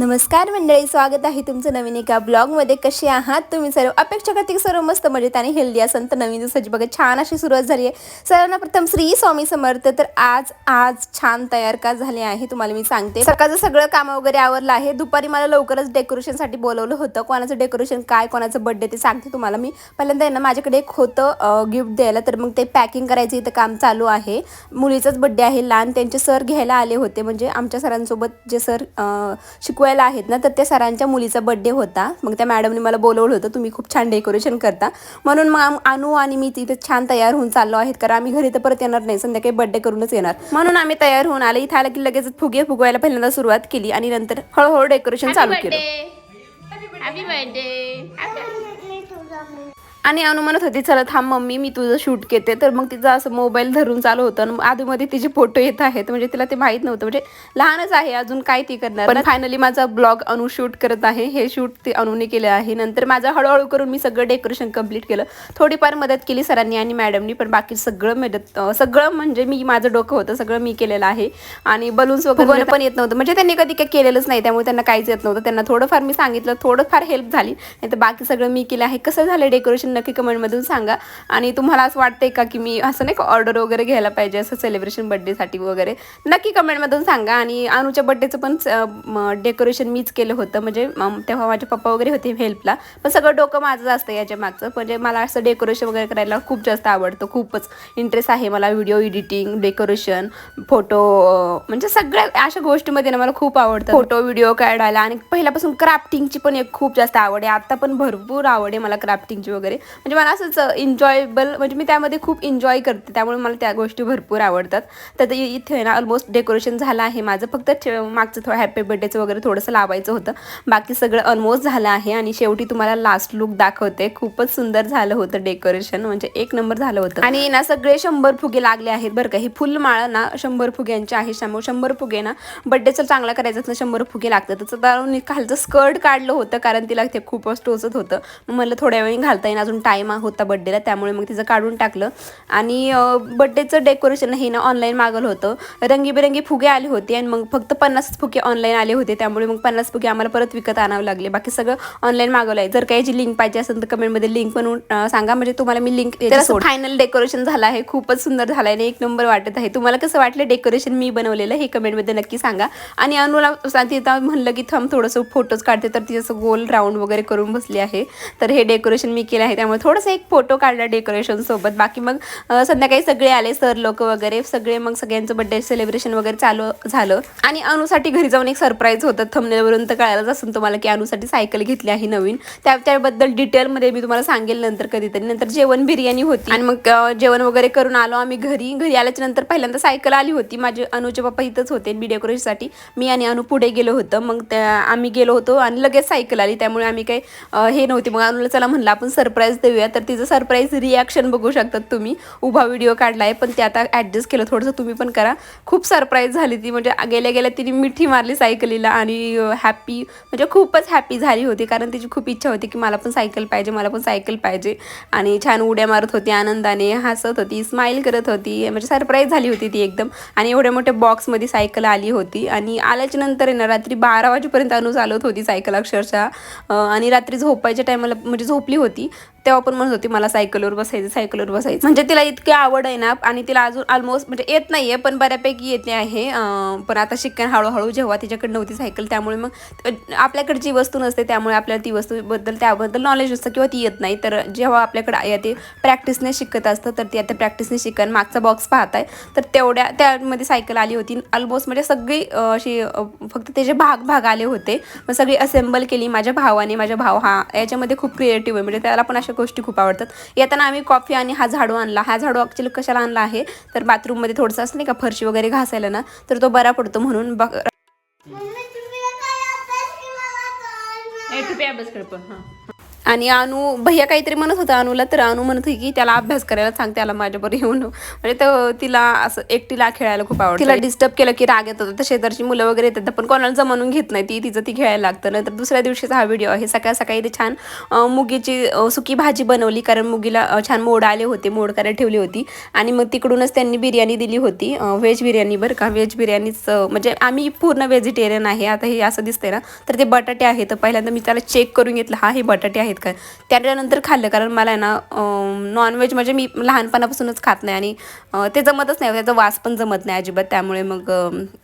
नमस्कार मंडळी स्वागत आहे तुमचं नवीन एका ब्लॉगमध्ये. कसे आहात तुम्ही सर्व? अपेक्षा करते की सर्व मस्त मजेत आणि हेल्दी असाल तर नवीन दिवसाची बघा छान अशी सुरुवात झाली आहे. सर्वांना प्रथम श्री स्वामी समर्थ. तर आज आज छान तयार का झाले आहे? तुम्हाला मी सांगते. सकाळचं सगळं काम वगैरे आवरलं आहे. दुपारी मला लवकरच डेकोरेशनसाठी बोलवलं होतं. कोणाचं डेकोरेशन काय कोणाचं बड्डे ते सांगते तुम्हाला मी. पहिल्यांदा आहे ना माझ्याकडे एक होतं गिफ्ट द्यायला. तर मग ते पॅकिंग करायचं इथं काम चालू आहे. मुलीचाच बड्डे आहे. लहान त्यांचे सर घ्यायला आले होते. म्हणजे आमच्या सरांसोबत जे सर शिकवाय शिकवायला आहेत ना तर त्या सरांच्या मुलीचा बड्डे होता. मग त्या मॅडमने मला बोलवलं होतं तुम्ही खूप छान डेकोरेशन करता. म्हणून मग अनु आणि मी तिथे छान तयार होऊन चाललो आहेत कारण आम्ही घरी तर परत येणार नाही संध्याकाळी बड्डे करूनच येणार. म्हणून आम्ही तयार होऊन आले. इथं आलं की लगेच फुगे फुगवायला पहिल्यांदा सुरुवात केली आणि नंतर हळूहळू डेकोरेशन चालू केलं. आणि अनु म्हणत होती चला थांब मम्मी मी तुझं शूट घेते. तर मग तिचं असं मोबाईल धरून चालू होतं आणि आधीमध्ये तिचे फोटो येत आहेत. म्हणजे तिला ते माहीत नव्हतं. म्हणजे लहानच आहे अजून काय ती करणार? पण फायनली माझा ब्लॉग अनु शूट करत आहे. हे शूट ते अनुने केलं आहे. नंतर माझं हळूहळू करून मी सगळं डेकोरेशन कंप्लीट केलं. थोडीफार मदत केली सरांनी आणि मॅडमनी पण बाकी सगळं मदत सगळं म्हणजे मी माझं डोकं होतं सगळं मी केलेलं आहे. आणि बलून्स वगैरे पण येत नव्हतं. म्हणजे त्यांनी कधी काही केलेलंच नाही त्यामुळे त्यांना काहीच येत नव्हतं. त्यांना थोडंफार मी सांगितलं थोडंफार हेल्प झाली. नाही तर बाकी सगळं मी केलं आहे. कसं झालं डेकोरेशन नक्की कमेंटमधून सांगा. आणि तुम्हाला असं वाटतंय का की मी असं नाही का ऑर्डर वगैरे घ्यायला पाहिजे असं सेलिब्रेशन बड्डेसाठी वगैरे? नक्की कमेंटमधून सांगा. आणि अनुच्या बड्डेचं पण डेकोरेशन मीच केलं होतं. म्हणजे तेव्हा माझे पप्पा वगैरे होते हेल्पला पण सगळं डोकं माझंच असतं याच्या मागचं. म्हणजे मला असं डेकोरेशन वगैरे करायला खूप जास्त आवडतं. खूपच इंटरेस्ट आहे मला व्हिडिओ एडिटिंग डेकोरेशन फोटो म्हणजे सगळ्या अशा गोष्टीमध्ये ना मला खूप आवडतं. फोटो व्हिडिओ काढायला. आणि पहिल्यापासून क्राफ्टिंगची पण एक खूप जास्त आवड आहे. आता पण भरपूर आवड आहे मला क्राफ्टिंगची वगैरे. म्हणजे मला असंच एन्जॉयबल म्हणजे मी त्यामध्ये खूप एन्जॉय करते. त्यामुळे मला त्या गोष्टी भरपूर आवडतात. तर इथे ना ऑलमोस्ट डेकोरेशन झालं आहे माझं. फक्त मागचं थोडं हॅपी बर्थडेचं वगैरे थोडंसं लावायचं होतं. बाकी सगळं ऑलमोस्ट झालं आहे आणि शेवटी तुम्हाला लास्ट लुक दाखवते. खूपच सुंदर झालं होतं डेकोरेशन म्हणजे एक नंबर झालं होतं. आणि ना सगळे शंभर फुगे लागले आहेत बरं का. ही फुलमाळ ना शंभर फुग्यांची आहे शंभर शंभर फुगे ना बड्डेचं चांगला करायचं असलं शंभर फुगे लागतात. तर खालचं स्कर्ट काढलं होतं कारण तिला ते खूपच टोचत होतं. मग मला थोड्या वेळी घालता येईल अजून टाईम होता बड्डेला त्यामुळे मग तिचं काढून टाकलं. आणि बड्डेचं डेकोरेशन हे ना ऑनलाईन मागवलं होतं. रंगीबेरंगी फुगे आले होते आणि मग फक्त पन्नास फुगे ऑनलाईन आले होते. त्यामुळे मग पन्नास फुगे आम्हाला परत विकत आणावं लागले. बाकी सगळं ऑनलाईन मागवलं आहे जर काही याची लिंक पाहिजे असेल तर कमेंटमध्ये लिंक अं, सांगा. म्हणजे तुम्हाला मी लिंक फायनल डेकोरेशन झालं आहे. खूपच सुंदर झालं आहे आणि एक नंबर वाटत आहे. तुम्हाला कसं वाटलं डेकोरेशन मी बनवलेलं हे कमेंटमध्ये नक्की सांगा. आणि अनुला तिथं म्हणलं की थांब थोडंसं फोटोज काढते. तर ती असं गोल राऊंड वगैरे करून बसली आहे. तर हे डेकोरेशन मी केलं आहे. त्यामुळे थोडंसं एक फोटो काढला डेकोरेशन सोबत. बाकी मग संध्याकाळी सगळे आले सर लोक वगैरे सगळे मग सगळ्यांचं बड्डे सेलिब्रेशन वगैरे चालू झालं. आणि अनुसाठी घरी जाऊन एक सरप्राईज होतं. थंबनेलवरून तर कळायलाच असेल तुम्हाला की अनुसाठी सायकल घेतली आहे नवीन. त्या त्याबद्दल डिटेलमध्ये मी तुम्हाला सांगेल नंतर कधीतरी. नंतर जेवण बिर्याणी होती. आणि मग जेवण वगैरे करून आलो आम्ही घरी. घरी आल्याच्यानंतर पहिल्यांदा सायकल आली होती. माझे अनुचे पप्पा इथंच होते बी डेकोरेशनसाठी मी आणि अनु पुढे गेलो होतं. मग त्या आम्ही गेलो होतो आणि लगेच सायकल आली. त्यामुळे आम्ही काही हे नव्हते. मग अनुला चला म्हणलं आपण सरप्राईज देऊया. तर तिचं सरप्राईज रिॲक्शन बघू शकतात तुम्ही. उभा व्हिडिओ काढला आहे पण ते आता ॲडजस्ट केलं. थोडंसं तुम्ही पण करा. खूप सरप्राईज झाली ती. म्हणजे गेल्या गेल्या तिने मिठी मारली सायकलीला आणि हॅपी म्हणजे खूपच हॅपी झाली होती. कारण तिची खूप इच्छा होती की मला पण सायकल पाहिजे मला पण सायकल पाहिजे. आणि छान उड्या मारत होती आनंदाने हसत होती स्माईल करत होती. म्हणजे सरप्राईज झाली होती ती एकदम. आणि एवढ्या मोठ्या बॉक्समध्ये सायकल आली होती. आणि आल्याच्यानंतर आहे ना रात्री बारा वाजेपर्यंत अनु चालवत होती सायकल अक्षरशः. आणि रात्री झोपायच्या टायमाला म्हणजे झोपली होती. तेव्हा पण म्हणत होती मला सायकलवर बसायचं सायकलवर बसायचं. म्हणजे तिला इतकी आवड आहे ना आणि तिला अजून ऑलमोस्ट म्हणजे येत नाहीये पण बऱ्यापैकी येते आहे. पण आता शिकण हळूहळू जेव्हा तिच्याकडे नव्हती सायकल त्यामुळे मग आपल्याकडे जी वस्तू नसते त्यामुळे आपल्याला ती वस्तूबद्दल त्याबद्दल नॉलेज असतं किंवा ती येत नाही. तर जेव्हा आपल्याकडे येते प्रॅक्टिसने शिकत असतं तर ती आता प्रॅक्टिसने शिकन. मागचा बॉक्स पाहत आहे तर तेवढ्या त्यामध्ये सायकल आली होती. ऑलमोस्ट म्हणजे सगळी अशी फक्त त्याचे भाग भाग आले होते मग सगळी असेंबल केली. माझ्या भावाने माझा भाव हा याच्यामध्ये खूप क्रिएटिव्ह आहे. म्हणजे त्याला पण अशा गोष्टी खूप आवडतात. येताना आम्ही कॉफी आणि हा झाडू आणला. हा झाडू ॲक्च्युली कशाला आणला आहे? तर बाथरूममध्ये थोडंसं असं नाही का फरशी वगैरे घासायला ना तर तो बरा पडतो म्हणून बघ ए, टुपी अभ्यास कर पण हां. आणि अनु भैया काहीतरी म्हणत होता अनुला तर अनु म्हणत होती की त्याला अभ्यास करायला सांग त्याला माझ्याबरोबर येऊन. म्हणजे तर तिला असं एकटीला खेळायला खूप आवडतं. तिला डिस्टर्ब केलं की राग येत होता. तर शेजारची मुलं वगैरे येतात पण कोणाला जमानून घेत नाही. ती तिचं ती खेळायला लागतं. नंतर दुसऱ्या दिवशीचा हा व्हिडिओ आहे. सकाळ सकाळी ते छान मुगीची सुकी भाजी बनवली कारण मुगीला छान मोड आले होते. मोड करायला ठेवली होती. आणि मग तिकडूनच त्यांनी बिर्याणी दिली होती. व्हेज बिर्याणी बरं का. व्हेज बिर्याणीच म्हणजे आम्ही पूर्ण व्हेजिटेरियन आहे. आता हे असं दिसतंय ना. तर ते बटाटे आहे तर पहिल्यांदा मी त्याला चेक करून घेतलं. हा हे बटाटे आहेत का त्यानंतर खाल्लं कारण मला आहे ना नॉनव्हेज म्हणजे मी लहानपणापासूनच खात नाही आणि ते जमतच नाही. त्याचा वास पण जमत नाही अजिबात. त्यामुळे मग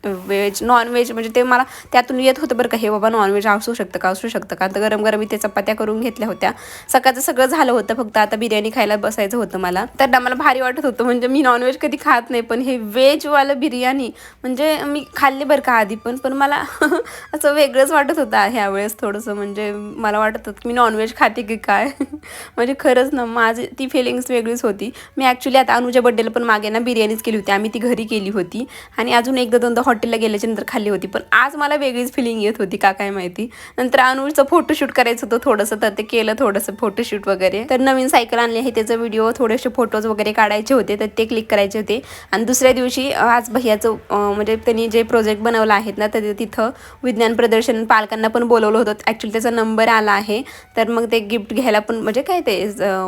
व्हेज नॉनव्हेज म्हणजे ते मला त्यातून येत होतं बरं का हे बाबा नॉनव्हेज असू शकतं का असू शकतं का? तर गरम गरम मी ते चपात्या करून घेतल्या होत्या. सकाळचं सगळं झालं होतं फक्त आता बिर्याणी खायला बसायचं होतं मला. तर ना मला भारी वाटत होतं म्हणजे मी नॉनव्हेज कधी खात नाही पण हे व्हेजवालं बिर्याणी म्हणजे मी खाल्ली बरं का आधी पण पण मला असं वेगळंच वाटत होतं ह्यावेळेस थोडंसं. म्हणजे मला वाटत होतं मी नॉनव्हेज खाते की काय? म्हणजे खरंच ना माझी ती फिलिंग्स वेगळीच होती. मी ॲक्च्युली आता अनुजा बड्डेला पण मागे ना बिर्याणीच केली होती. आम्ही ती घरी केली होती. आणि अजून एकदा दोनदा हॉटेलला गेल्याच्यानंतर खाल्ली होती. पण आज मला वेगळीच फिलिंग येत होती का काय माहिती? नंतर अनुजचं फोटोशूट करायचं होतं थोडंसं तर ते केलं थोडंसं फोटोशूट वगैरे. तर नवीन सायकल आणली आहे त्याचा व्हिडिओ थोडेसे फोटोज वगैरे काढायचे होते तर ते क्लिक करायचे होते. आणि दुसऱ्या दिवशी आज भैयाचं म्हणजे त्यांनी जे प्रोजेक्ट बनवला आहेत ना तर तिथं विज्ञान प्रदर्शन पालकांना पण बोलवलं होतं. ॲक्च्युली त्याचा नंबर आला आहे. तर मग ते गिफ्ट घ्यायला पण म्हणजे काय ते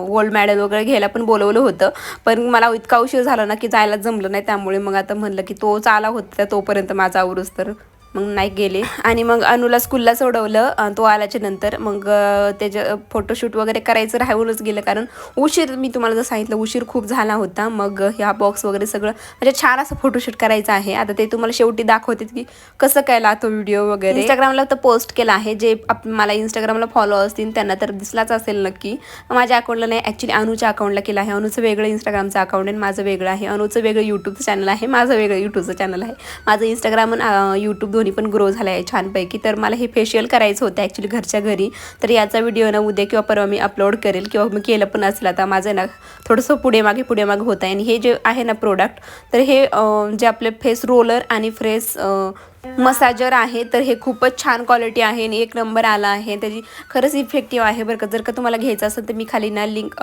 गोल्ड मेडल वगैरे घ्यायला पण बोलवलं होतं. पण मला इतका उशीर झाला ना की जायला जमलं नाही. त्यामुळे मग आता म्हणलं की तोच आला होता तोपर्यंत माझा आवरूस तर. मग नाही गेले. आणि मग अनुला स्कूलला सोडवलं तो आल्याच्यानंतर मग त्याचं त्याच्या फोटोशूट वगैरे करायचं राहूनच गेलं. कारण उशीर मी तुम्हाला जर सांगितलं उशीर खूप झाला होता. मग ह्या बॉक्स वगैरे सगळं म्हणजे छान असं फोटोशूट करायचं आहे. आता ते तुम्हाला शेवटी दाखवते की कसं काय तो व्हिडिओ वगैरे. इंस्टाग्रामला तर पोस्ट केला आहे. जे आप- मला इंस्टाग्रामला फॉलो असतील त्यांना तर दिसलाच असेल नक्की. माझ्या अकाउंटला नाही ॲक्च्युली अनुच्या अकाउंटला केलं आहे. अनुचं वेगळं इंस्टाग्रामचं अकाउंट आहे आणि माझं वेगळं आहे. अनुचं वेगळं यूट्यूबचं चॅनल आहे. माझं वेगळं यूट्यूबचं चॅनल आहे. माझं इंस्टाग्राम आणि यूट्यूब दोन्ही पण ग्रो झाला आहे छानपैकी. तर मला हे फेशियल करायचं होतं ॲक्च्युली घरच्या घरी. तर याचा व्हिडिओ ना उद्या किंवा परवा मी अपलोड करेल किंवा मी केलं पण असेल. आता माझं ना थोडंसं पुढे मागे पुढे मागे होत आहे आणि हे जे आहे ना प्रोडक्ट तर हे जे आपले फेस रोलर आणि फ्रेस मसाजर आहे तर हे खूपच छान क्वालिटी आहे आणि एक नंबर आला आहे. त्याची खरंच इफेक्टिव्ह आहे बरं का. जर का तुम्हाला घ्यायचं असेल तर मी खाली ना लिंक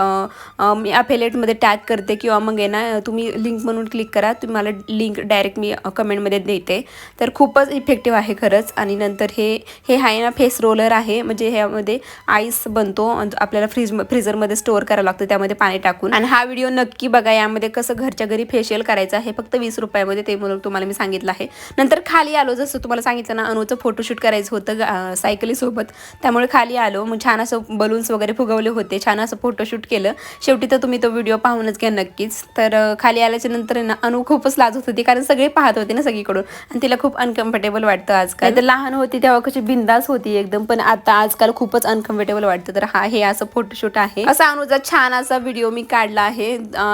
मी अफेलेटमध्ये टॅग करते किंवा मग आहे ना तुम्ही लिंक म्हणून क्लिक करा. तुम्हाला लिंक डायरेक्ट मी कमेंटमध्ये देते. तर खूपच इफेक्टिव्ह आहे खरंच. आणि नंतर हे हे आहे ना फेस रोलर आहे. म्हणजे ह्यामध्ये आईस बनतो. आपल्याला फ्रीज फ्रीजरमध्ये स्टोअर करावं लागतं. त्यामध्ये पाणी टाकून. आणि हा व्हिडिओ नक्की बघा. यामध्ये कसं घरच्या घरी फेशियल करायचं आहे. फक्त वीस रुपयामध्ये ते म्हणून तुम्हाला मी सांगितलं आहे. नंतर खाली आलो जसं तुम्हाला सांगितलं ना अनुचं फोटोशूट करायचं होतं सायकलीसोबत त्यामुळे खाली आलो. मग छान असं बलून्स वगैरे फुगवले होते. छान असं फोटोशूट केलं. शेवटी तर तुम्ही तो व्हिडिओ पाहूनच घ्या नक्कीच. तर खाली आल्याच्यानंतर ना अनु खूपच लाजत होती कारण सगळे पाहत होते ना सगळीकडून. आणि तिला खूप अनकम्फर्टेबल वाटतं आजकाल. तर लहान होती तेव्हा कशी बिंदास होती एकदम पण आता आजकाल खूपच अनकम्फर्टेबल वाटतं. तर हा हे असं फोटोशूट आहे. असा अनुचा छान असा व्हिडिओ मी काढला आहे.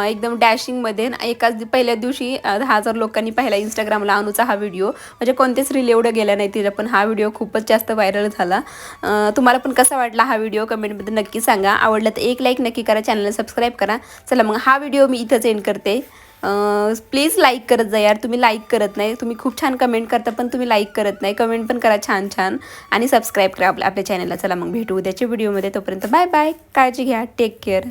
एकदम डॅशिंगमध्ये. एकाच पहिल्या दिवशी दहा हजार लोकांनी पाहिला इंस्टाग्रामला अनुचा हा व्हिडिओ म्हणजे कोणतेच रील एवढं गेलं नाही तिला पण हा व्हिडिओ खूपच जास्त व्हायरल झाला. तुम्हाला पण कसा वाटला हा व्हिडिओ कमेंटमध्ये नक्की सांगा. आवडला तर एक लाईक नक्की करा चॅनलला सबस्क्राईब करा. चला मग हा व्हिडिओ मी इथंच एंड करते. प्लीज लाईक करत जा यार. तुम्ही लाईक करत नाही. तुम्ही खूप छान कमेंट करता पण तुम्ही लाईक करत नाही. कमेंट पण करा छान छान. आणि सबस्क्राईब करा आपल्या आपल्या चॅनलला चला मग भेटू उद्याच्या व्हिडिओमध्ये तोपर्यंत बाय बाय काळजी घ्या. Take care